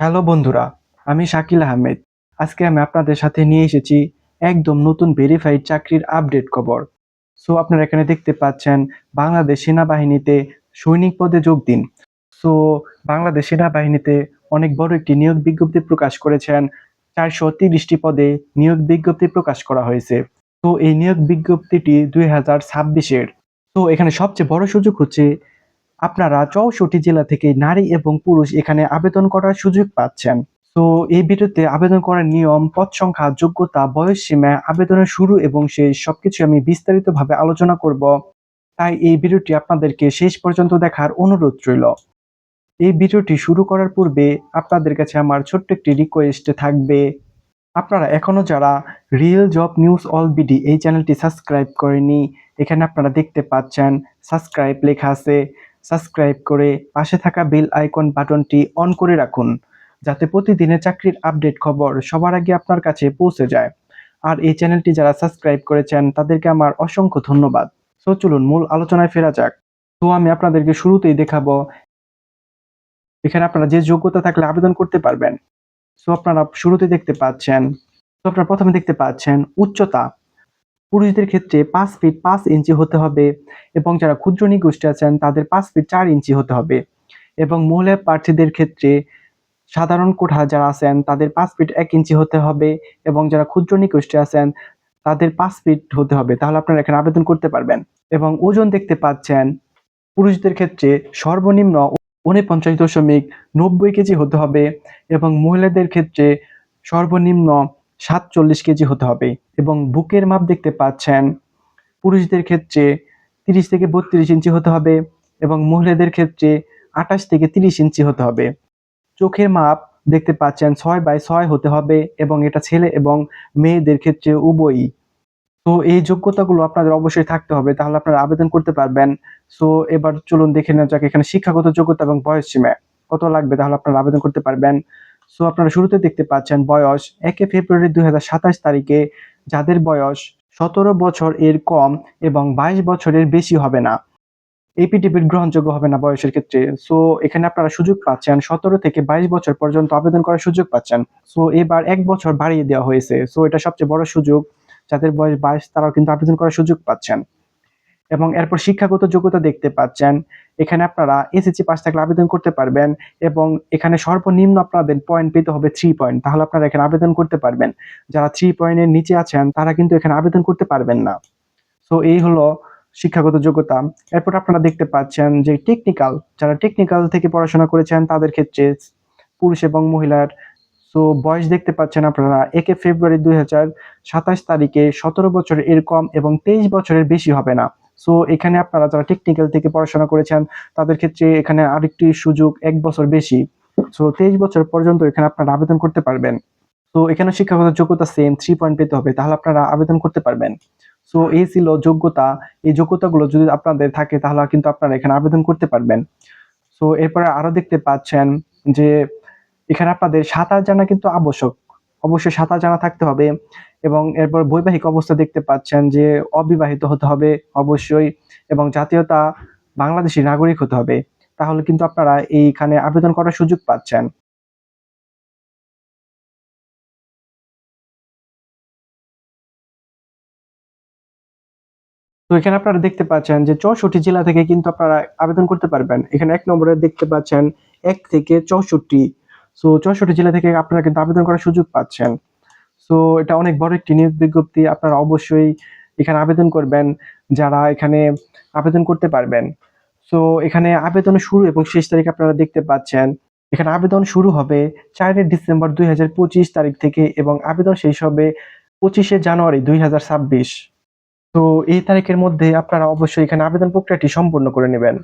Hello বন্ধুরা, আমি শাকিল আহমেদ। আজকে আমি আপনাদের সাথে নিয়ে এসেছি একদম নতুন ভেরিফাইড চাকরির আপডেট খবর। সো আপনারা এখানে দেখতে পাচ্ছেন বাংলাদেশ সেনাবাহিনীতে সৈনিক পদে যোগ দিন। সো বাংলাদেশ সেনাবাহিনীতে অনেক বড় একটি নিয়োগ বিজ্ঞপ্তি প্রকাশ করেছেন। চারশো তিরিশটি পদে নিয়োগ বিজ্ঞপ্তি প্রকাশ করা হয়েছে। তো এই নিয়োগ বিজ্ঞপ্তিটি দুই হাজার ছাব্বিশের। তো এখানে সবচেয়ে বড় সুযোগ হচ্ছে আপনারা চৌষট্টি জেলা থেকে নারী এবং পুরুষ এখানে আবেদন করার সুযোগ পাচ্ছেন। তো এই ভিডিওতে আবেদন করার নিয়ম, পদ সংখ্যা, যোগ্যতা, বয়স সীমা, আবেদনের শুরু এবং শেষ সবকিছু আমি বিস্তারিতভাবে আলোচনা করব। তাই এই ভিডিওটি আপনাদেরকে শেষ পর্যন্ত দেখার অনুরোধ রইল। এই ভিডিওটি শুরু করার পূর্বে আপনাদের কাছে আমার ছোট্ট একটি রিকোয়েস্ট থাকবে। আপনারা এখনও যারা real job news all BD এই চ্যানেলটি সাবস্ক্রাইব করেনি এখানে আপনারা দেখতে পাচ্ছেন সাবস্ক্রাইব লেখা আছে। সাবস্ক্রাইব করে পাশে থাকা বেল আইকন বাটনটি অন করে রাখুন, যাতে প্রতিদিনের চাকরির আপডেট খবর সবার আগে আপনার কাছে পৌঁছে যায়। আর এই চ্যানেলটি যারা সাবস্ক্রাইব করেছেন, তাদেরকে আমার অসংখ্য ধন্যবাদ। সো চলুন, মূল আলোচনায় ফেরা যাক। তো আমি আপনাদেরকে শুরুতেই দেখাবো, এখানে আপনারা যে যোগ্যতা থাকলে আবেদন করতে পারবেন। সো আপনারা শুরুতে দেখতে পাচ্ছেন তো আপনারা প্রথমে দেখতে পাচ্ছেন, উচ্চতা। পুরুষদের ক্ষেত্রে পাঁচ ফিট পাঁচ ইঞ্চি হতে হবে এবং যারা ক্ষুদ্র নিগোষ্ঠী আছেন, তাদের পাঁচ ফিট চার ইঞ্চি হতে হবে। এবং মহিলা প্রার্থীদের ক্ষেত্রে সাধারণ কোঠা যারা আছেন, তাদের পাঁচ ফিট এক ইঞ্চি হতে হবে এবং যারা ক্ষুদ্র নিগোষ্ঠী আছেন, তাদের পাঁচ ফিট হতে হবে। তাহলে আপনারা এখানে আবেদন করতে পারবেন। এবং ওজন দেখতে পাচ্ছেন, পুরুষদের ক্ষেত্রে সর্বনিম্ন উনপঞ্চাশ দশমিক নব্বই কেজি হতে হবে এবং মহিলাদের ক্ষেত্রে সর্বনিম্ন সাতচল্লিশ কেজি হতে হবে এবং বুকের মাপ দেখতে পাচ্ছেন পুরুষদের ক্ষেত্রে তিরিশ থেকে বত্রিশ ইঞ্চি হতে হবে এবং মহিলাদের ক্ষেত্রে আঠাশ থেকে তিরিশ ইঞ্চি হতে হবে। চোখের মাপ দেখতে পাচ্ছেন ছয় বাই ছয় হতে হবে এবং এটা ছেলে এবং মেয়েদের ক্ষেত্রে উভয়ই। তো এই যোগ্যতাগুলো আপনাদের অবশ্যই থাকতে হবে, তাহলে আপনারা আবেদন করতে পারবেন। সো এবার চলুন দেখে নেওয়া যাক এখানে শিক্ষাগত যোগ্যতা এবং বয়স সীমা কত লাগবে, তাহলে আপনারা আবেদন করতে পারবেন। সো আপনারা শুরুতে দেখতে পাচ্ছেন বয়স একে ফেব্রুয়ারি দুই হাজার সাতাশ তারিখে। যাদের বয়স সতেরো বছর এর কম এবং বাইশ বছরের বেশি হবে না। এপিডিপির গ্রহণযোগ্য হবে না বয়সের ক্ষেত্রে। সো এখানে আপনারা সুযোগ পাচ্ছেন সতেরো থেকে বাইশ বছর পর্যন্ত আবেদন করার সুযোগ পাচ্ছেন। সো এবার এক বছর বাড়িয়ে দেওয়া হয়েছে। সো এটা সবচেয়ে বড় সুযোগ। যাদের বয়স বাইশ তারাও কিন্তু আবেদন করার সুযোগ পাচ্ছেন। এবং এরপর শিক্ষাগত যোগ্যতা দেখতে পাচ্ছেন। এখানে আপনারা এসএসসি পাস থাকলে আবেদন করতে পারবেন এবং এখানে সর্বনিম্ন আপনাদের পয়েন্ট পেতে হবে থ্রি পয়েন্ট তাহলে আপনারা এখানে আবেদন করতে পারবেন। যারা থ্রি পয়েন্টের নিচে আছেন, তারা কিন্তু এখানে আবেদন করতে পারবেন না। সো এই হলো শিক্ষাগত যোগ্যতা। এরপর আপনারা দেখতে পাচ্ছেন যে টেকনিক্যাল যারা টেকনিক্যাল থেকে পড়াশোনা করেছেন, তাদের ক্ষেত্রে পুরুষ এবং মহিলার সো বয়স দেখতে পাচ্ছেন আপনারা একে ফেব্রুয়ারি দুই হাজার সাতাশ তারিখে সতেরো বছর এরকম এবং তেইশ বছরের বেশি হবে না। সো এখানে আপনারা যারা টেকনিক্যাল থেকে পড়াশোনা করেছেন, তাদের ক্ষেত্রে এখানে আরেকটি সুযোগ এক বছর বেশি। সো তেইশ বছর পর্যন্ত এখানে আপনারা আবেদন করতে পারবেন। তো এখানে শিক্ষাগত যোগ্যতা সেম থ্রি পয়েন্ট পেতে হবে, তাহলে আপনারা আবেদন করতে পারবেন। সো এই ছিল যোগ্যতা। এই যোগ্যতাগুলো যদি আপনাদের থাকে, তাহলে কিন্তু আপনারা এখানে আবেদন করতে পারবেন। সো এরপরে আরও দেখতে পাচ্ছেন যে এখানে আপনাদের সাঁতার জানা কিন্তু আবশ্যক। অবশ্যই সাঁতার জানা থাকতে হবে এবং এরপর বৈবাহিক অবস্থা দেখতে পাচ্ছেন যে অবিবাহিত হতে হবে অবশ্যই এবং জাতীয়তা বাংলাদেশি নাগরিক হতে হবে। তাহলে কিন্তু আপনারা এইখানে আবেদন করার সুযোগ পাচ্ছেন। তো এখানে আপনারা দেখতে পাচ্ছেন যে চৌষট্টি জেলা থেকে কিন্তু আপনারা আবেদন করতে পারবেন। এখানে এক নম্বরে দেখতে পাচ্ছেন এক থেকে চৌষট্টি সো চৌষট্টি জেলা থেকে আপনারা কিন্তু আবেদন করার সুযোগ পাচ্ছেন। সো এটা অনেক বড় একটি নিয়োগ বিজ্ঞপ্তি। আপনারা অবশ্যই এখানে আবেদন করবেন, যারা এখানে আবেদন করতে পারবেন। সো এখানে আবেদন শুরু এবং শেষ তারিখ আপনারা দেখতে পাচ্ছেন। এখানে আবেদন শুরু হবে চারই ডিসেম্বর দুই হাজার পঁচিশ তারিখ থেকে এবং আবেদন শেষ হবে পঁচিশে জানুয়ারি দুই হাজার ছাব্বিশ। তো এই তারিখের মধ্যে আপনারা অবশ্যই এখানে আবেদন প্রক্রিয়াটি সম্পূর্ণ করে নেবেন।